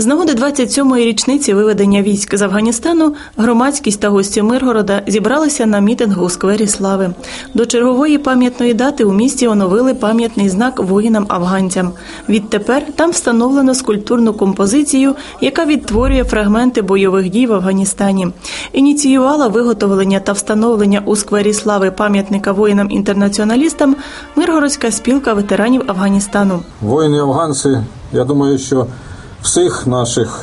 З нагоди 27-ї річниці виведення військ з Афганістану громадськість та гості Миргорода зібралися на мітингу у сквері Слави. До чергової пам'ятної дати у місті оновили пам'ятний знак воїнам-афганцям. Відтепер там встановлено скульптурну композицію, яка відтворює фрагменти бойових дій в Афганістані. Ініціювала виготовлення та встановлення у сквері Слави пам'ятника воїнам-інтернаціоналістам Миргородська спілка ветеранів Афганістану. Воїни афганці, я думаю, що всіх наших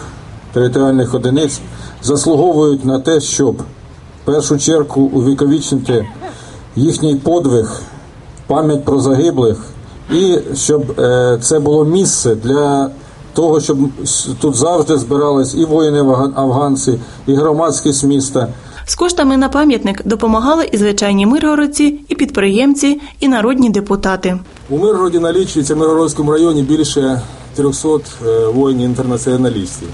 територіальних одиниць заслуговують на те, щоб в першу чергу увіковічнити їхній подвиг, пам'ять про загиблих, і щоб е, це було місце для того, щоб тут завжди збирались і воїни афган- афганці, і громадськість міста. З коштами на пам'ятник допомагали і звичайні миргородці, і підприємці, і народні депутати. У Миргороді налічується в Миргородському районі більше 300 е, воїнів-інтернаціоналістів.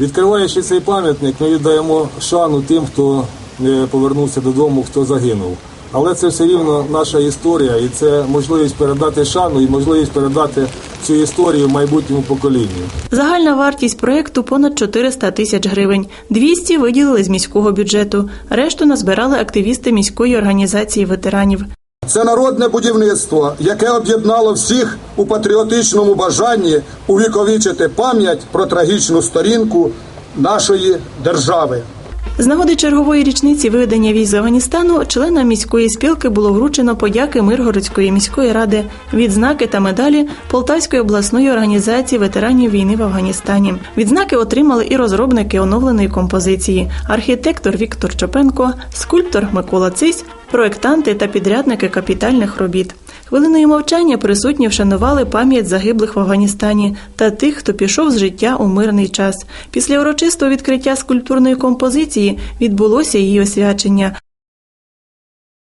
Відкриваючи цей пам'ятник, ми віддаємо шану тим, хто не повернувся додому, хто загинув. Але це все рівно наша історія, і це можливість передати шану і можливість передати цю історію майбутньому поколінню. Загальна вартість проєкту понад 400 тисяч гривень. 200 виділили з міського бюджету. Решту назбирали активісти міської організації ветеранів. Це народне будівництво, яке об'єднало всіх у патріотичному бажанні увіковічити пам'ять про трагічну сторінку нашої держави. З нагоди чергової річниці виведення військ з Афганістану членам міської спілки було вручено подяки Миргородської міської ради, відзнаки та медалі Полтавської обласної організації ветеранів війни в Афганістані. Відзнаки отримали і розробники оновленої композиції: архітектор Віктор Чопенко, скульптор Микола Цись, проектанти та підрядники капітальних робіт. Хвилиною мовчання присутні вшанували пам'ять загиблих в Афганістані та тих, хто пішов з життя у мирний час. Після урочистого відкриття скульптурної композиції відбулося її освячення.